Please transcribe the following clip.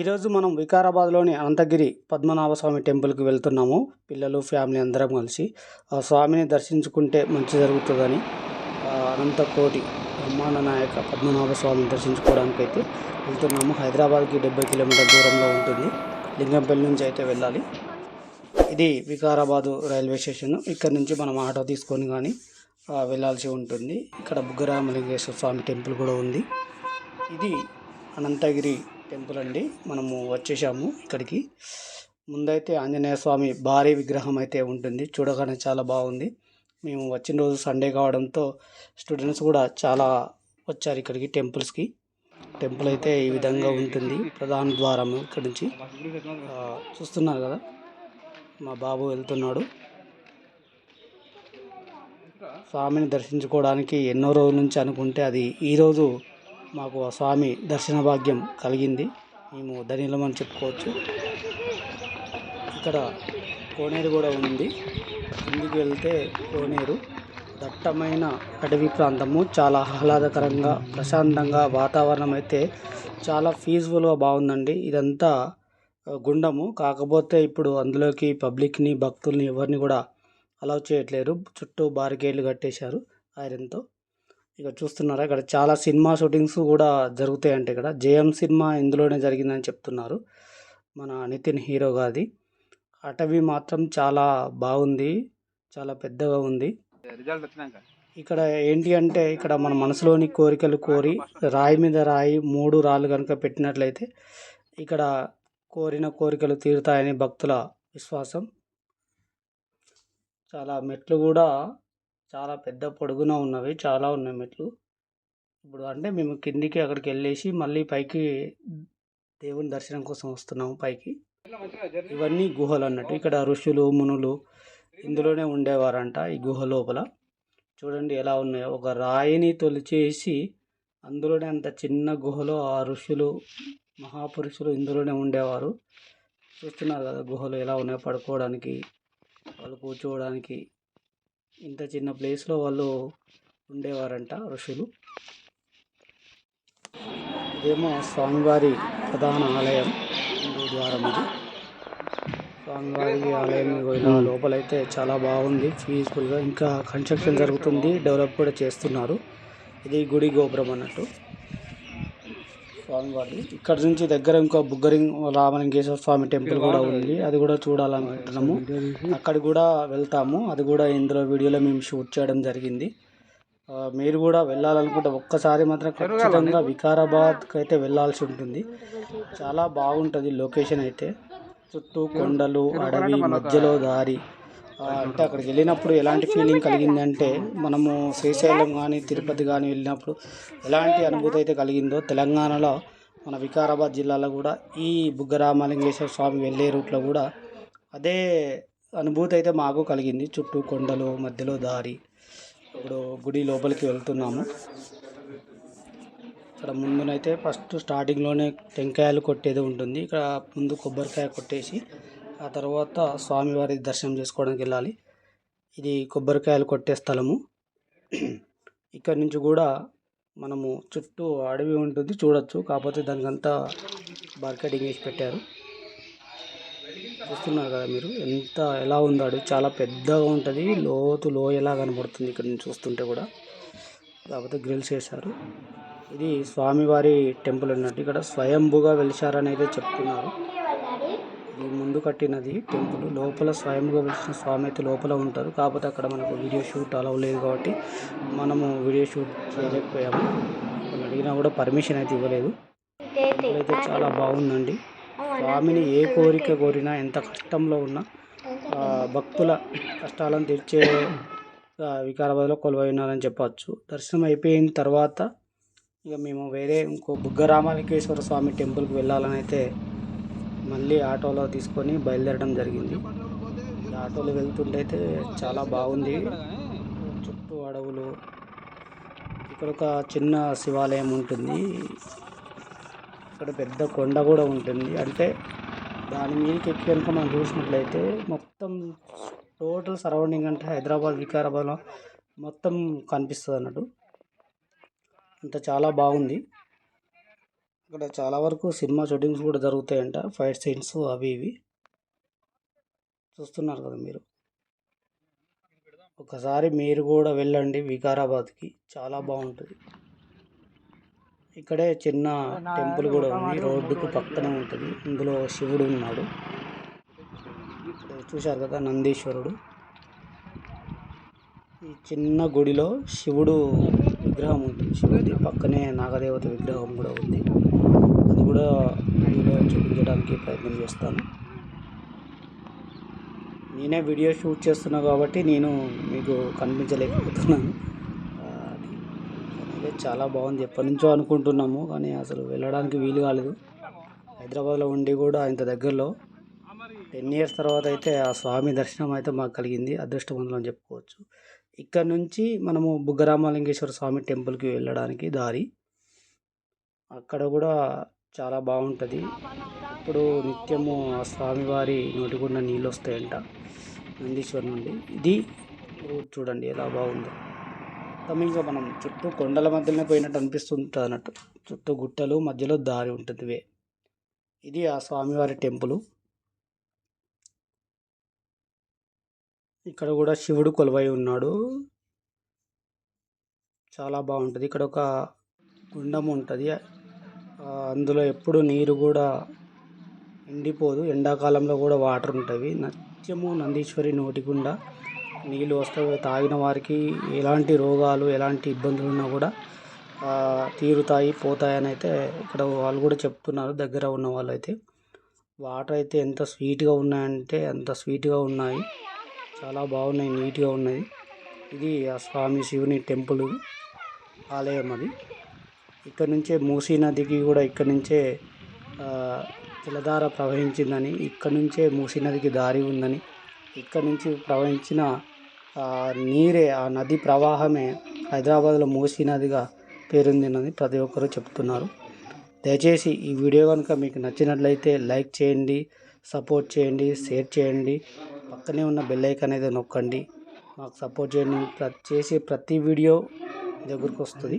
ఈరోజు మనం వికారాబాద్లోని అనంతగిరి పద్మనాభ స్వామి టెంపుల్కి వెళ్తున్నాము. పిల్లలు ఫ్యామిలీ అందరం కలిసి. ఆ స్వామిని దర్శించుకుంటే మంచి జరుగుతుందని అనంతకోటి బ్రహ్మాండ నాయక పద్మనాభ స్వామిని దర్శించుకోవడానికి అయితే వెళ్తున్నాము. హైదరాబాద్కి డెబ్బై కిలోమీటర్ దూరంలో ఉంటుంది. లింగంపల్లి నుంచి అయితే వెళ్ళాలి. ఇది వికారాబాదు రైల్వే స్టేషన్. ఇక్కడ నుంచి మనం ఆటో తీసుకొని కానీ వెళ్ళాల్సి ఉంటుంది. ఇక్కడ బుగ్గరామలింగేశ్వర స్వామి టెంపుల్ కూడా ఉంది. ఇది అనంతగిరి టెంపుల్ అండి. మనము వచ్చేసాము ఇక్కడికి. ముందైతే ఆంజనేయ స్వామి భారీ విగ్రహం అయితే ఉంటుంది. చూడగానే చాలా బాగుంది. మేము వచ్చిన రోజు సండే కావడంతో స్టూడెంట్స్ కూడా చాలా వచ్చారు ఇక్కడికి టెంపుల్స్కి టెంపుల్ అయితే ఈ విధంగా ఉంటుంది. ప్రధాన ద్వారం ఇక్కడ నుంచి. చూస్తున్నారు కదా? మా బాబు వెళ్తున్నాడు. స్వామిని దర్శించుకోవడానికి ఎన్నో రోజుల నుంచి అనుకుంటే అది ఈరోజు మాకు ఆ స్వామి దర్శన భాగ్యం కలిగింది. మేము ధనిలమని చెప్పుకోవచ్చు. ఇక్కడ కోనేరు కూడా ఉంది. కిందికి వెళ్తే కోనేరు. దట్టమైన అటవీ ప్రాంతము. చాలా ఆహ్లాదకరంగా ప్రశాంతంగా వాతావరణం అయితే చాలా పీస్ఫుల్గా బాగుందండి. ఇదంతా గుండము. కాకపోతే ఇప్పుడు అందులోకి పబ్లిక్ని భక్తుల్ని ఎవరిని కూడా అలౌ చేయట్లేరు. చుట్టూ బారికేడ్లు కట్టేశారు ఐరన్తో ఇక చూస్తున్నారా ఇక్కడ చాలా సినిమా షూటింగ్స్ కూడా జరుగుతాయంట ఇక్కడ. జేఎం సినిమా ఇందులోనే జరిగిందని చెప్తున్నారు మన నితిన్ హీరో గాది అటవీ మాత్రం చాలా బాగుంది చాలా పెద్దగా ఉంది. ఇక్కడ ఏంటి అంటే ఇక్కడ మన మనసులోని కోరికలు కోరి రాయి మీద రాయి మూడు రాళ్ళు కనుక పెట్టినట్లయితే ఇక్కడ కోరిన కోరికలు తీరుతాయని భక్తుల విశ్వాసం. చాలా మెట్లు కూడా చాలా పెద్ద పొడుగున ఉన్నవి చాలా ఉన్నాయి మెట్లు. ఇప్పుడు అంటే మేము కిందికి అక్కడికి వెళ్ళేసి మళ్ళీ పైకి దేవుని దర్శనం కోసం వస్తున్నాము పైకి. ఇవన్నీ గుహలు అన్నట్టు. ఇక్కడ ఋషులు మునులు ఇందులోనే ఉండేవారంట ఈ గుహ లోపల. చూడండి ఎలా ఉన్నాయో. ఒక రాయిని తొలిచేసి అందులోనే అంత చిన్న గుహలో ఆ ఋషులు మహాపురుషులు ఇందులోనే ఉండేవారు. చూస్తున్నారు కదా గుహలు ఎలా ఉన్నాయో పడుకోవడానికి వాళ్ళు కూర్చోవడానికి. ఇంత చిన్న ప్లేస్లో వాళ్ళు ఉండేవారంట ఋషులు. ఇదేమో స్వామివారి ప్రధాన ఆలయం హిందూ ద్వారం ఇది. స్వామివారి ఆలయం పోయిన లోపలైతే చాలా బాగుంది పీస్ఫుల్గా ఇంకా కన్స్ట్రక్షన్ జరుగుతుంది డెవలప్ కూడా చేస్తున్నారు. ఇది గుడి గోపురం అన్నట్టు. స్వామివారి ఇక్కడ నుంచి దగ్గర ఇంకో బుగ్గరింగ్ రామలింగేశ్వర స్వామి టెంపుల్ కూడా ఉంది. అది కూడా చూడాలనుకుంటున్నాము. అక్కడ కూడా వెళ్తాము. అది కూడా ఇందులో వీడియోలో మేము షూట్ చేయడం జరిగింది. మీరు కూడా వెళ్ళాలనుకుంటే ఒక్కసారి మాత్రం ఖచ్చితంగా వికారాబాద్కి అయితే వెళ్ళాల్సి ఉంటుంది. చాలా బాగుంటుంది లొకేషన్ అయితే. చుట్టూ కొండలు అడవి మధ్యలో దారి. అంటే అక్కడికి వెళ్ళినప్పుడు ఎలాంటి ఫీలింగ్ కలిగిందంటే మనము శ్రీశైలం కానీ తిరుపతి కానీ వెళ్ళినప్పుడు ఎలాంటి అనుభూతి అయితే కలిగిందో తెలంగాణలో మన వికారాబాద్ జిల్లాలో కూడా ఈ బుగ్గరామలింగేశ్వర స్వామి వెళ్ళే రూట్లో కూడా అదే అనుభూతి అయితే మాకు కలిగింది. చుట్టూ కొండలు మధ్యలో దారి ఇప్పుడు గుడి లోపలికి వెళ్తున్నాము. ఇక్కడ ముందునైతే ఫస్ట్ స్టార్టింగ్లోనే టెంకాయలు కొట్టేది ఉంటుంది. ఇక్కడ ముందు కొబ్బరికాయ కొట్టేసి ఆ తర్వాత స్వామివారి దర్శనం చేసుకోవడానికి వెళ్ళాలి. ఇది కొబ్బరికాయలు కొట్టే స్థలము. ఇక్కడ నుంచి కూడా మనము చుట్టూ అడవి ఉంటుంది చూడొచ్చు. కాకపోతే దానికంతా బార్కెటింగ్ వేసి పెట్టారు. చూస్తున్నారు కదా మీరు? ఎంత ఎలా ఉందో అడవి? చాలా పెద్దగా ఉంటుంది. లోతు లోయలా కనబడుతుంది ఇక్కడ నుంచి చూస్తుంటే కూడా. కాకపోతే గ్రిల్స్ వేశారు ఇది స్వామివారి టెంపుల్ అన్నట్టు. ఇక్కడ స్వయంభుగా వెలిశారని అయితే చెప్తున్నారు. ఈ ముందు కట్టినది టెంపుల్. లోపల స్వయంగా వెలిసిన స్వామి అయితే లోపల ఉంటారు. కాకపోతే అక్కడ మనకు వీడియో షూట్ అలవ్ లేదు కాబట్టి మనము వీడియో షూట్ చేయలేకపోయాము. అడిగినా కూడా పర్మిషన్ అయితే ఇవ్వలేదు. అయితే చాలా బాగుందండి. స్వామిని ఏ కోరిక కోరినా ఎంత కష్టంలో ఉన్నా భక్తుల కష్టాలను తీర్చే వికారాబాద్లో కొలువై ఉన్నారని చెప్పవచ్చు. దర్శనం అయిపోయిన తర్వాత ఇక మేము వేరే ఇంకో బుగ్గరామలింగేశ్వర స్వామి టెంపుల్కి వెళ్ళాలని అయితే మళ్ళీ ఆటోలో తీసుకొని బయలుదేరడం జరిగింది. ఈ ఆటోలో వెళ్తుంటే అయితే చాలా బాగుంది. చుట్టూ అడవులు ఇక్కడ ఒక చిన్న శివాలయం ఉంటుంది. ఇక్కడ పెద్ద కొండ కూడా ఉంటుంది. అంటే దాని మీదకి ఎక్కి కనుక మనం చూసినట్లయితే మొత్తం టోటల్ సరౌండింగ్ అంటే హైదరాబాద్ వికారాబాద్లో మొత్తం కనిపిస్తుంది అన్నట్టు. అంత చాలా బాగుంది. ఇక్కడ చాలా వరకు సినిమా షూటింగ్స్ కూడా జరుగుతాయంట. ఫైట్ సీన్స్ అవి ఇవి. చూస్తున్నారు కదా మీరు. ఒకసారి మీరు కూడా వెళ్ళండి వికారాబాద్కి. చాలా బాగుంటుంది. ఇక్కడే చిన్న టెంపుల్ కూడా ఉంది. రోడ్డుకు పక్కనే ఉంటుంది. ఇందులో శివుడు ఉన్నాడు. చూశారు కదా నందీశ్వరుడు. ఈ చిన్న గుడిలో శివుడు విగ్రహం ఉంది. శివుడి పక్కనే నాగదేవత విగ్రహం కూడా ఉంది. అది కూడా వీడియో చూపించడానికి ప్రయత్నం చేస్తాను. నేనే వీడియో షూట్ చేస్తున్నా కాబట్టి నేను మీకు కనిపించలేకపోతున్నాను. ఆ, అయితే చాలా బాగుంది. ఎప్పటి నుంచో అనుకుంటున్నాము కానీ అసలు వెళ్ళడానికి వీలు కాలేదు. హైదరాబాద్లో ఉండి కూడా ఇంత దగ్గరలో టెన్ ఇయర్స్ తర్వాత అయితే ఆ స్వామి దర్శనం అయితే మాకు కలిగింది. అదృష్టవంతులు అని చెప్పుకోవచ్చు. ఇక్కడ నుంచి మనము బుగ్గరామలింగేశ్వర స్వామి టెంపుల్కి వెళ్ళడానికి దారి. అక్కడ కూడా చాలా బాగుంటుంది. ఇప్పుడు నిత్యము ఆ స్వామివారి నోటిగుండా నీళ్ళు వస్తాయంట నందీశ్వర్ నుండి. ఇది చూడండి ఎలా బాగుందో. మొత్తం ఇంకా మనం చుట్టూ కొండల మధ్యలోనే పోయినట్టు అనిపిస్తుంటుంది అన్నట్టు చుట్టూ గుట్టలు మధ్యలో దారి ఉంటుంది వే ఇది ఆ స్వామివారి టెంపుల్. ఇక్కడ కూడా శివుడు కొలువై ఉన్నాడు. చాలా బాగుంటుంది. ఇక్కడ ఒక గుండం ఉంటుంది. అందులో ఎప్పుడు నీరు కూడా ఎండిపోదు. ఎండాకాలంలో కూడా వాటర్ ఉంటుంది నిత్యము నందీశ్వరి నోటి గుండా నీళ్ళు వస్తాయి. తాగిన వారికి ఎలాంటి రోగాలు ఎలాంటి ఇబ్బందులు ఉన్నా కూడా తీరుతాయి పోతాయని అయితే ఇక్కడ వాళ్ళు కూడా చెప్తున్నారు. దగ్గర ఉన్న వాళ్ళు అయితే వాటర్ అయితే ఎంత స్వీట్గా ఉన్నాయంటే అంత స్వీట్గా ఉన్నాయి. చాలా బాగున్నాయి నీట్గా ఉన్నది ఇది ఆ స్వామి శివుని టెంపుల్ ఆలయం అది. ఇక్కడ నుంచే మూసీ నదికి కూడా ఇక్కడ నుంచే జలధార ప్రవహించిందని ఇక్కడ నుంచే మూసీ నదికి దారి ఉందని ఇక్కడ నుంచి ప్రవహించిన నీరే ఆ నది ప్రవాహమే హైదరాబాద్లో మూసీ నదిగా పేరొందినని ప్రతి ఒక్కరూ చెప్తున్నారు. దయచేసి ఈ వీడియో కనుక మీకు నచ్చినట్లయితే లైక్ చేయండి సపోర్ట్ చేయండి షేర్ చేయండి. పక్కనే ఉన్న బెల్ ఐకాన్ అయితే నొక్కండి. మాకు సపోర్ట్ చేయండి. చేసే ప్రతి వీడియో మీ దగ్గరకు వస్తుంది.